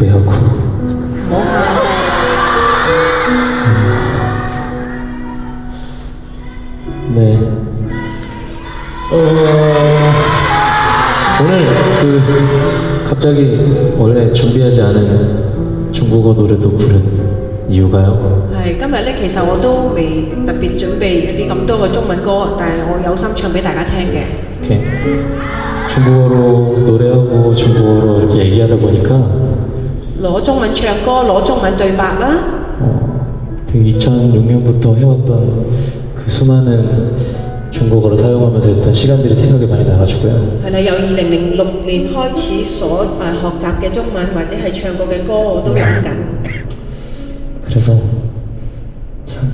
不要哭。 네. 어, 오늘 그 갑자기 원래 준비하지 않은 중국어 노래도 부른 이유가요. 係今日咧，其實我都未特別準備一啲咁多嘅中文歌，但係我有心唱俾大家聽嘅。 이렇게 중국어로 노래하고 중국어로 이렇게 얘기하다 보니까 攞中文唱歌，攞中文對白啦。 어, 되게 2006년부터 해왔던 그 수많은 중국어를 사용하면서 했던 시간들이 생각이 많이 나가지고요. 係啦，由二零零六年開始所誒、呃、學習嘅中文或者係唱過嘅歌，我都諗緊。 그래서 참